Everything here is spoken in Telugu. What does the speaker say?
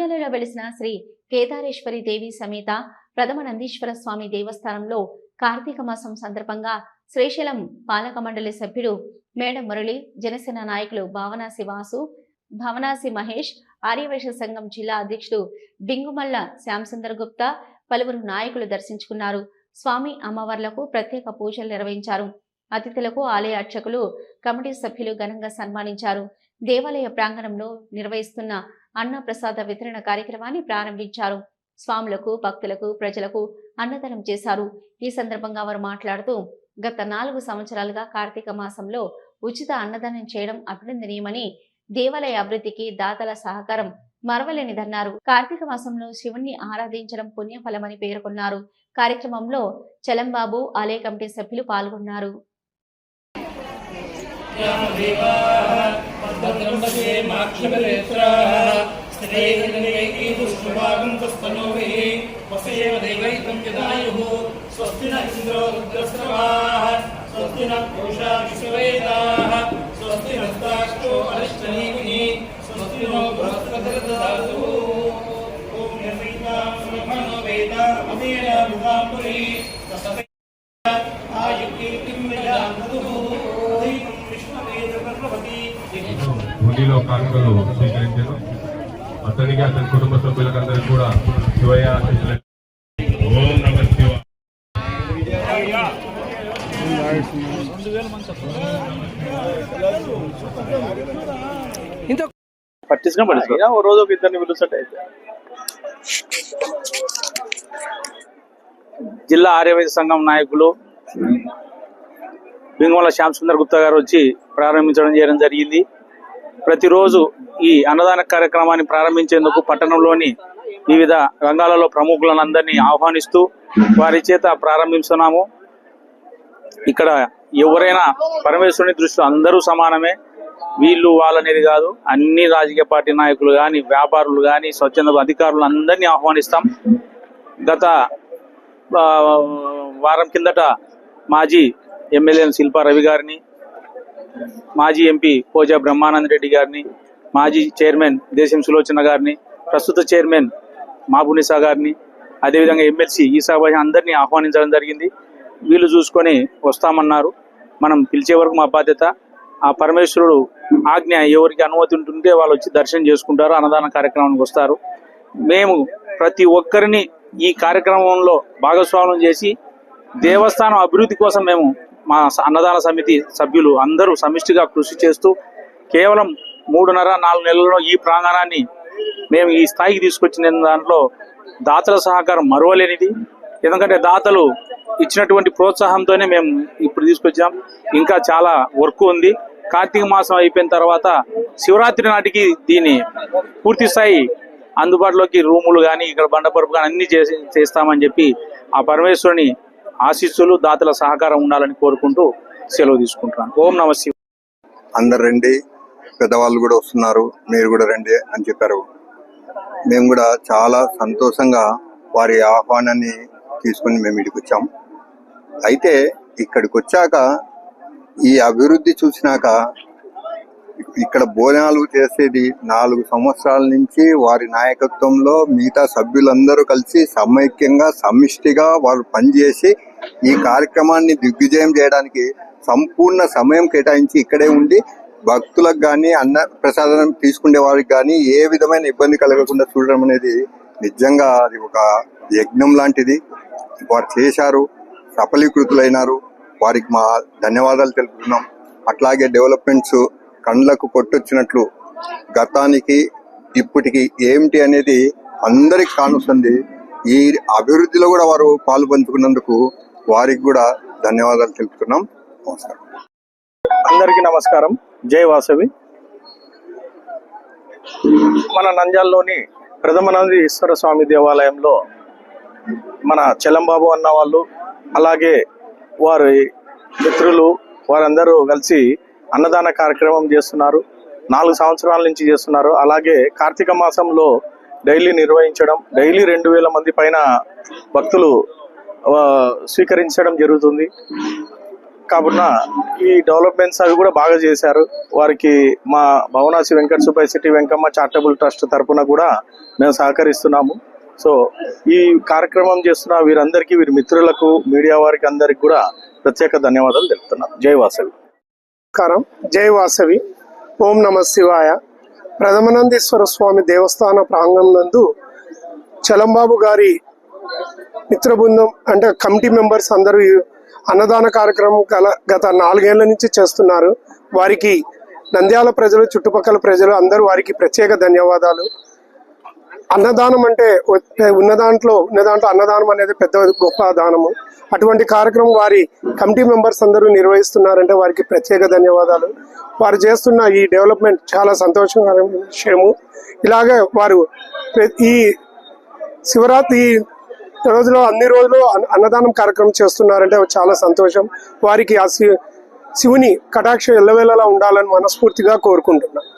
నంద్యాలలో వెలిసిన శ్రీ కేదారేశ్వరి దేవి సమేత ప్రథమ నందీశ్వర స్వామి దేవస్థానంలో కార్తీక మాసం సందర్భంగా శ్రీశైలం పాలక మండలి సభ్యుడు మేడ మురళి జనసేన నాయకులు భావనాసి వాసు భవనాసి మహేష్ ఆర్యవైశ్య సంఘం జిల్లా అధ్యక్షుడు డింగుమల్ల శ్యాంసుందర్ గుప్తా పలువురు నాయకులు దర్శించుకున్నారు. స్వామి అమ్మవార్లకు ప్రత్యేక పూజలు నిర్వహించారు. అతిథులకు ఆలయ అర్చకులు కమిటీ సభ్యులు ఘనంగా సన్మానించారు. దేవాలయ ప్రాంగణంలో నిర్వహిస్తున్న అన్న ప్రసాద వితరణ కార్యక్రమాన్ని ప్రారంభించారు. స్వాములకు భక్తులకు ప్రజలకు అన్నదానం చేశారు. ఈ సందర్భంగా వారు మాట్లాడుతూ గత నాలుగు సంవత్సరాలుగా కార్తీక మాసంలో ఉచిత అన్నదానం చేయడం అభినందనీయమని దేవాలయ అభివృద్ధికి దాతల సహకారం మరవలేనిదన్నారు కార్తీక మాసంలో శివుణ్ణి ఆరాధించడం పుణ్యఫలమని పేర్కొన్నారు. కార్యక్రమంలో చలంబాబు ఆలయ కమిటీ సభ్యులు పాల్గొన్నారు. भद्रम्बके माक्षिकरेत्राः स्त्रीर्निवेकीदुष्टभागं तस्तनोभिः वसयेव दैवैकं यदायुः। स्वस्ति न इन्द्रो रुद्रस्रवाः स्वस्ति न पुरुषा विश्ववेदाः स्वस्ति हस्ताक्षो अरिष्टनीभिः स्वस्ति नो बृहस्पतिर्दधातु ॐ निर्मितां ब्रह्मणो वेदामतेन विदाम्बुरी హుండీలో కానుకలు స్వీకరించారు. అతనికి అతని కుటుంబ సభ్యులకందరికీ కూడా శివయ్య ఆశీస్సులు. ఓం నమ శివ పట్టించుకొని పట్టించుకో ఓ రోజు ఒక ఇద్దరిని పిలుస్తుంటే అయితే. జిల్లా ఆర్యవైద్య సంఘం నాయకులు బింగమల శ్యామ్ సుందర్ గుప్తా గారు వచ్చి ప్రారంభించడం చేయడం జరిగింది. ప్రతిరోజు ఈ అన్నదాన కార్యక్రమాన్ని ప్రారంభించేందుకు పట్టణంలోని వివిధ రంగాలలో ప్రముఖులందరినీ ఆహ్వానిస్తూ వారి చేత ప్రారంభిస్తున్నాము ఇక్కడ ఎవరైనా పరమేశ్వరుని దృష్టిలో అందరూ సమానమే. వీళ్ళు వాళ్ళనేది కాదు అన్ని రాజకీయ పార్టీ నాయకులు కానీ వ్యాపారులు కానీ స్వచ్ఛంద అధికారులు అందరినీ ఆహ్వానిస్తాం. గత వారం కిందట మాజీ ఎమ్మెల్యే శిల్పా రవి గారిని మాజీ ఎంపీ పోజా బ్రహ్మానంద రెడ్డి గారిని మాజీ చైర్మన్ దేశం సులోచన గారిని ప్రస్తుత చైర్మన్ మాబునిసా గారిని అదేవిధంగా ఎమ్మెల్సీ ఈసా అందరినీ ఆహ్వానించడం జరిగింది. వీళ్ళు చూసుకొని వస్తామన్నారు. మనం పిలిచే వరకు మా బాధ్యత. ఆ పరమేశ్వరుడు ఆజ్ఞ ఎవరికి అనుమతి ఉంటుంటే వాళ్ళు వచ్చి దర్శనం చేసుకుంటారు అన్నదాన కార్యక్రమానికి వస్తారు. మేము ప్రతి ఒక్కరిని ఈ కార్యక్రమంలో భాగస్వామ్యం చేసి దేవస్థానం అభివృద్ధి కోసం మేము మా అన్నదాన సమితి సభ్యులు అందరూ సమిష్టిగా కృషి చేస్తూ కేవలం మూడున్నర నాలుగు నెలల్లో ఈ ప్రాంగణాన్ని మేము ఈ స్థాయికి తీసుకొచ్చిన దాంట్లో దాతల సహకారం మరువలేనిది. ఎందుకంటే దాతలు ఇచ్చినటువంటి ప్రోత్సాహంతోనే మేము ఇప్పుడు తీసుకొచ్చాం. ఇంకా చాలా వర్క్ ఉంది. కార్తీక మాసం అయిపోయిన తర్వాత శివరాత్రి నాటికి దీన్ని పూర్తి స్థాయి అందుబాటులోకి రూములు కానీ ఇక్కడ బండపరుపు కానీ అన్ని చేసి చేస్తామని చెప్పి ఆ పరమేశ్వరుని ఆశీస్సులు దాతల సహకారం ఉండాలని కోరుకుంటూ సెలవు తీసుకుంటున్నాను. ఓం నమ శివ. అందరు రండి. పెద్దవాళ్ళు కూడా వస్తున్నారు. మీరు కూడా రండి అని చెప్పారు. మేము కూడా చాలా సంతోషంగా వారి ఆహ్వానాన్ని తీసుకుని మేము ఇక్కడికి వచ్చాం. అయితే ఇక్కడికి వచ్చాక ఈ అభివృద్ధి చూసినాక ఇక్కడ భోజనాలు చేసేది నాలుగు సంవత్సరాల నుంచి వారి నాయకత్వంలో మిగతా సభ్యులందరూ కలిసి సమైక్యంగా సమిష్టిగా వారు పనిచేసి ఈ కార్యక్రమాన్ని దిగ్విజయం చేయడానికి సంపూర్ణ సమయం కేటాయించి ఇక్కడే ఉండి భక్తులకు కానీ అన్న ప్రసాదం తీసుకునే వారికి కానీ ఏ విధమైన ఇబ్బంది కలగకుండా చూడడం అనేది నిజంగా అది ఒక యజ్ఞం లాంటిది. వారు చేశారు సఫలీకృతులైనారు. వారికి మా ధన్యవాదాలు తెలుపుతున్నాం. అట్లాగే డెవలప్మెంట్స్ కండ్లకు కొట్టొచ్చినట్లు గతానికి ఇప్పటికి ఏమిటి అనేది అందరికి కానుస్తుంది. ఈ అభివృద్ధిలో కూడా వారు పాలు పంచుకున్నందుకు వారికి కూడా ధన్యవాదాలు తెలుపుతున్నాం. నమస్కారం. అందరికీ నమస్కారం. జై వాసవి. మన నంద్యాలలోని ప్రథమనంది ఈశ్వర స్వామి దేవాలయంలో మన చెలంబాబు అన్న వాళ్ళు అలాగే వారి మిత్రులు వారందరూ కలిసి అన్నదాన కార్యక్రమం చేస్తున్నారు. నాలుగు సంవత్సరాల నుంచి చేస్తున్నారు. అలాగే కార్తీక మాసంలో డైలీ నిర్వహించడం డైలీ రెండు వేల మంది పైన భక్తులు స్వీకరించడం జరుగుతుంది. కావున ఈ డెవలప్మెంట్స్ అవి కూడా బాగా చేశారు. వారికి మా భవనాసి వెంకట సుబ్బయ్య సిటీ వెంకమ్మ చారిటబుల్ ట్రస్ట్ తరఫున కూడా మేము సహకరిస్తున్నాము. సో ఈ కార్యక్రమం చేస్తున్న వీరందరికీ వీరి మిత్రులకు మీడియా వారికి అందరికి కూడా ప్రత్యేక ధన్యవాదాలు తెలుపుతున్నాను జై వాసవి. నమస్కారం. జై వాసవి. ఓం నమ శివాయ. ప్రథమనందీశ్వర స్వామి దేవస్థాన ప్రాంగణం నందు చలంబాబు గారి మిత్ర బృందం అంటే కమిటీ మెంబర్స్ అందరూ అన్నదాన కార్యక్రమం గల గత నాలుగేళ్ళ నుంచి చేస్తున్నారు. వారికి నంద్యాల ప్రజలు చుట్టుపక్కల ప్రజలు అందరూ వారికి ప్రత్యేక ధన్యవాదాలు. అన్నదానం అంటే ఉన్న దాంట్లో ఉన్న దాంట్లో అన్నదానం అనేది పెద్ద గొప్ప దానము. అటువంటి కార్యక్రమం వారి కమిటీ మెంబర్స్ అందరూ నిర్వహిస్తున్నారంటే వారికి ప్రత్యేక ధన్యవాదాలు. వారు చేస్తున్న ఈ డెవలప్మెంట్ చాలా సంతోషకరమైన విషయము. ఇలాగే వారు ఈ శివరాత్రి రోజులో అన్ని రోజులు అన్న- అన్నదానం కార్యక్రమం చేస్తున్నారంటే చాలా సంతోషం. వారికి ఆ శివుని కటాక్ష ఎల్లవేళలా ఉండాలని మనస్ఫూర్తిగా కోరుకుంటున్నాను